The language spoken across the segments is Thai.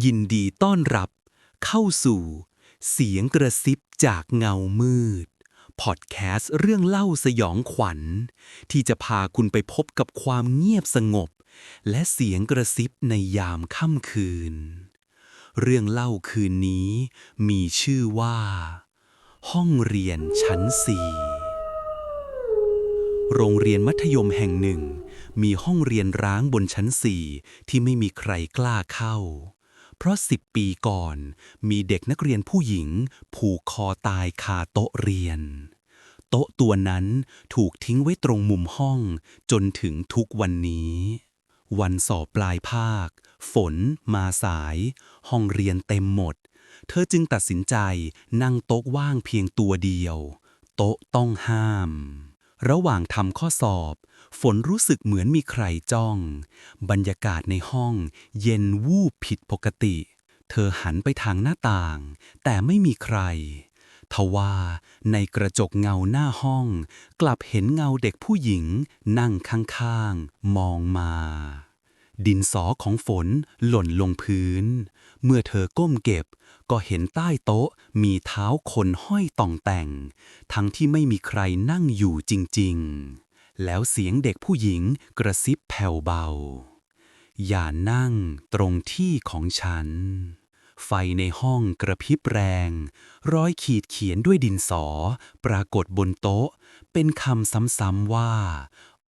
ยินดีต้อนรับเข้าสู่ เสียงกระซิบจากเงามืด พอดแคสต์เรื่องเล่าสยองขวัญ ที่จะพาคุณไปพบกับความเงียบสงบ และเสียงกระซิบในยามค่ำคืน เรื่องเล่าคืนนี้มีชื่อว่า ห้องเรียนชั้นสี่โรงเรียนมัธยมแห่งหนึ่ง มีห้องเรียนร้างบนชั้นสี่ที่ไม่มีใครกล้าเข้า เพราะสิบปีก่อน มีเด็กนักเรียนผู้หญิง ผูกคอตายคาโต๊ะเรียน โต๊ะตัวนั้นถูกทิ้งไว้ตรงมุมห้อง จนถึงทุกวันนี้ วันสอบปลายภาค ฝน มาสาย ห้องเรียนเต็มหมด เธอจึงตัดสินใจนั่งโต๊ะว่างเพียงตัวเดียว โต๊ะต้องห้าม ระหว่างทำข้อสอบ ฝนรู้สึกเหมือนมีใครจ้อง บรรยากาศในห้อง เย็นวูบผิดปกติ เธอหันไปทางหน้าต่าง แต่ไม่มีใคร ทว่าในกระจกเงาหน้าห้อง กลับเห็นเงาเด็กผู้หญิง นั่งข้างๆ มองมา ดินสอของฝนหล่นลงพื้น เมื่อเธอก้มเก็บ ก็เห็นใต้โต๊ะมีเท้าคนห้อยต่องแต่ง ทั้งที่ไม่มีใครนั่งอยู่จริงๆ แล้วเสียงเด็กผู้หญิงกระซิบแผ่วเบา อย่านั่งตรงที่ของฉัน ไฟในห้องกระพริบแรง ร้อยขีดเขียนด้วยดินสอ ปรากฏบนโต๊ะ เป็นคำซ้ำๆว่า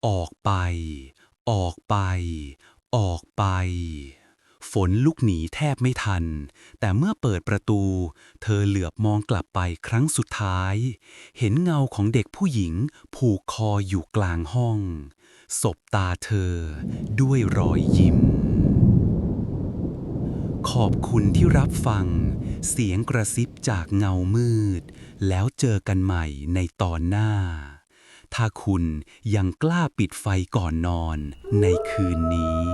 ออกไป ออกไป ออกไป ฝนลุกหนีแทบไม่ทัน แต่เมื่อเปิดประตู เธอเหลือบมองกลับไปครั้งสุดท้าย เห็นเงาของเด็กผู้หญิง ผูกคออยู่กลางห้อง สบตาเธอ ด้วยรอยยิ้ม ขอบคุณที่รับฟัง เสียงกระซิบจากเงามืด แล้วเจอกันใหม่ในตอนหน้าถ้าคุณยังกล้าปิดไฟก่อนนอนในคืนนี้